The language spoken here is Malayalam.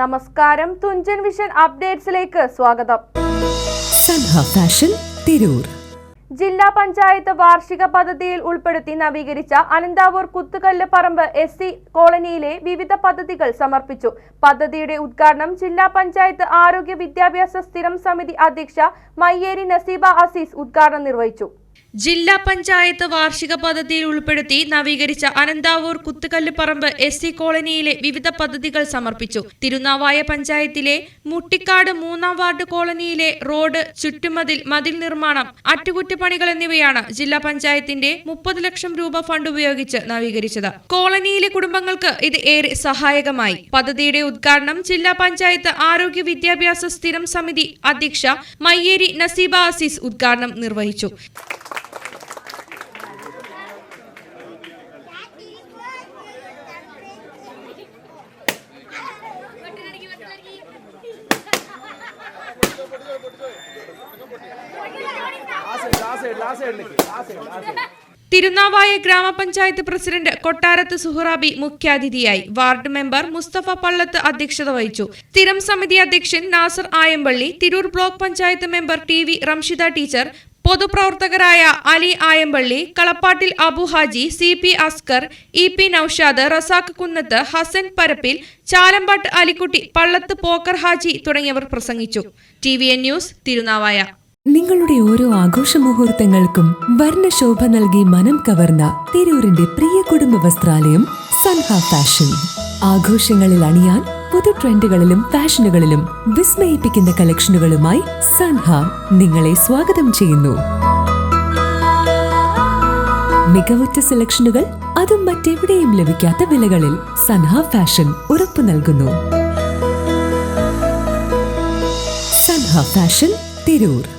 നമസ്കാരം. തുഞ്ചൻ വിഷൻ അപ്ഡേറ്റ്സിലേക്ക് സ്വാഗതം. സൻഹ ഫാഷൻ തിരൂർ. ജില്ലാ പഞ്ചായത്ത് വാർഷിക പദ്ധതിയിൽ ഉൾപ്പെടുത്തി നവീകരിച്ച അനന്താവൂർ കുത്തുകല്ല് പറമ്പ് എസ് സി കോളനിയിലെ വിവിധ പദ്ധതികൾ സമർപ്പിച്ചു. പദ്ധതിയുടെ ഉദ്ഘാടനം ജില്ലാ പഞ്ചായത്ത് ആരോഗ്യ വിദ്യാഭ്യാസ സ്ഥിരം സമിതി അധ്യക്ഷ മയ്യേരി നസീബ അസീസ് ഉദ്ഘാടനം നിർവഹിച്ചു. ജില്ലാ പഞ്ചായത്ത് വാർഷിക പദ്ധതിയിൽ ഉൾപ്പെടുത്തി നവീകരിച്ച അനന്താവൂർ കുത്തുകല്ല് പറമ്പ് എസ് സി കോളനിയിലെ വിവിധ പദ്ധതികൾ സമർപ്പിച്ചു. തിരുനാവായ പഞ്ചായത്തിലെ മുട്ടിക്കാട് മൂന്നാം വാർഡ് കോളനിയിലെ റോഡ് ചുറ്റുമതിൽ മതിൽ നിർമ്മാണം അറ്റകുറ്റപ്പണികൾ എന്നിവയാണ് ജില്ലാ പഞ്ചായത്തിന്റെ മുപ്പത് ലക്ഷം രൂപ ഫണ്ട് ഉപയോഗിച്ച് നവീകരിച്ചത്. കോളനിയിലെ കുടുംബങ്ങൾക്ക് ഇത് ഏറെ സഹായകമായി. പദ്ധതിയുടെ ഉദ്ഘാടനം ജില്ലാ പഞ്ചായത്ത് ആരോഗ്യ വിദ്യാഭ്യാസ സ്ഥിരം സമിതി അധ്യക്ഷ മയ്യേരി നസീബ അസീസ് ഉദ്ഘാടനം നിർവഹിച്ചു. തിരുനാവായ ഗ്രാമപഞ്ചായത്ത് പ്രസിഡന്റ് കൊട്ടാരത്ത് സുഹറാബി മുഖ്യാതിഥിയായി വാർഡ് മെമ്പർ മുസ്തഫ പള്ളത്ത് അധ്യക്ഷത വഹിച്ചു. സ്ഥിരം സമിതി അധ്യക്ഷൻ Nasar Ayampally Tirur block panchayat member T V Ramshida teacher പൊതുപ്രവർത്തകരായ Ali Ayampally Kalappattil Abu Haji C P Askar E P Noushad Razak Kunnath Hasan Parappil Chalampatt Alikutty Pallath Pokker Haji തുടങ്ങിയവർ പ്രസംഗിച്ചു. T V N news Thirunavaya. നിങ്ങളുടെ ഓരോ ആഘോഷ മുഹൂർത്തങ്ങൾക്കും വർണശോഭ നൽകി മനം കവർന്ന തിരൂരിന്റെ പ്രിയ കുടുംബ വസ്ത്രാലയം സൻഹ ഫാഷൻ. ആഘോഷങ്ങളിൽ അണിയാൻ ട്രെൻഡുകളിലും ഫാഷനുകളിലും വിസ്മയിപ്പിക്കുന്ന കളക്ഷനുകളുമായി സൻഹ നിങ്ങളെ സ്വാഗതം ചെയ്യുന്നു. മികവുറ്റ സെലക്ഷനുകൾ അതും മറ്റെവിടെയും ലഭിക്കാത്ത വിലകളിൽ സൻഹ ഫാഷൻ ഉറപ്പു നൽകുന്നു. സൻഹ ഫാഷൻ തിരൂർ.